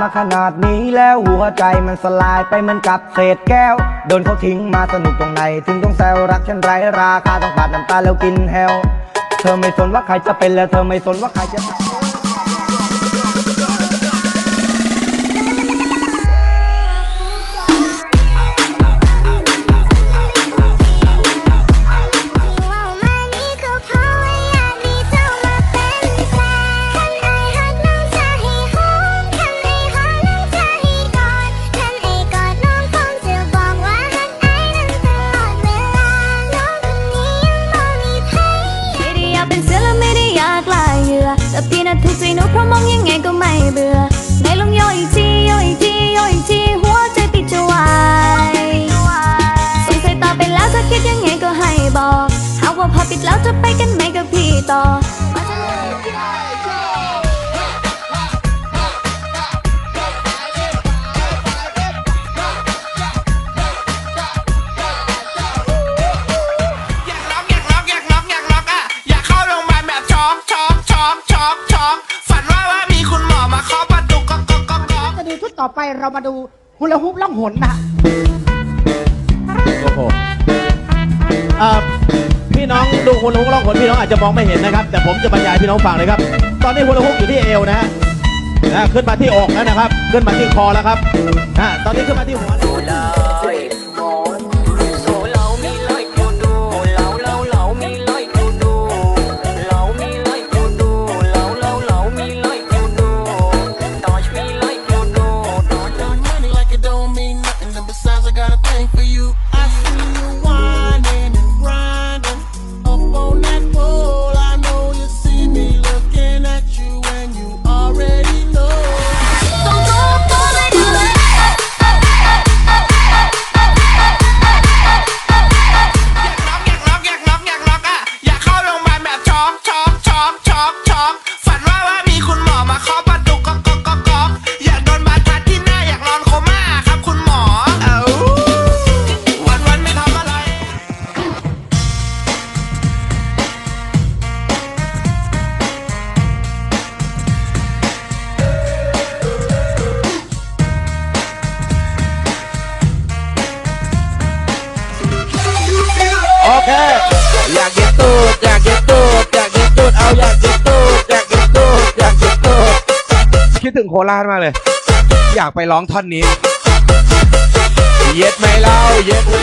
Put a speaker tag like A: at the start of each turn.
A: มาขนาดนี้แล้วหัวใจมันสลายไปเหมือนกับเศษแก้ว โดนเขาทิ้งมาสนุกตรงไหน ถึงต้องแซวรักฉันไร้ราคาต้องปาดน้ำตาแล้วกินแฮวเธอไม่สนว่าใครจะเป็นและเธอไม่สนว่าใครจะ
B: ว่าพอปิด
C: แล้วจะไปกันไหมกับพี่ต่อ
D: อยากน็อกอยากน็อกอยากน็อกอยากน็อกอะอยากเข้าโรงพยาบาลแบบช็อกช็อกช็อกช็อกช็อกฝันว่าว่ามีคุณหมอมาเคาะประตูก็ก็ก็ก็
E: จะดูทุกต่อไปเรามาดูฮูลาฮูปล่องหนนะ
F: โอ้โหเอ่อ น้องดูคนลุกร้องขนพี่น้องอาจจะมองไม่เห็นนะครับ แต่ผมจะบรรยายพี่น้องฟังเลยครับ ตอนนี้คนลุกอยู่ที่เอวนะฮะนะขึ้นมาที่อกแล้วนะครับ ขึ้นมาที่คอแล้วครับนะตอนนี้ขึ้นมาที่หัว เค อยากเก็บตูดอยากเก็บตูดอยากเก็บตูดเอาอยากเก็บตูดอยากเก็บตูดอยากเก็บตูด
G: คิดถึงโคราชมากเลย อยากไปร้องท่อนนี้ เย็ดไหมเล่าเย็ดไหม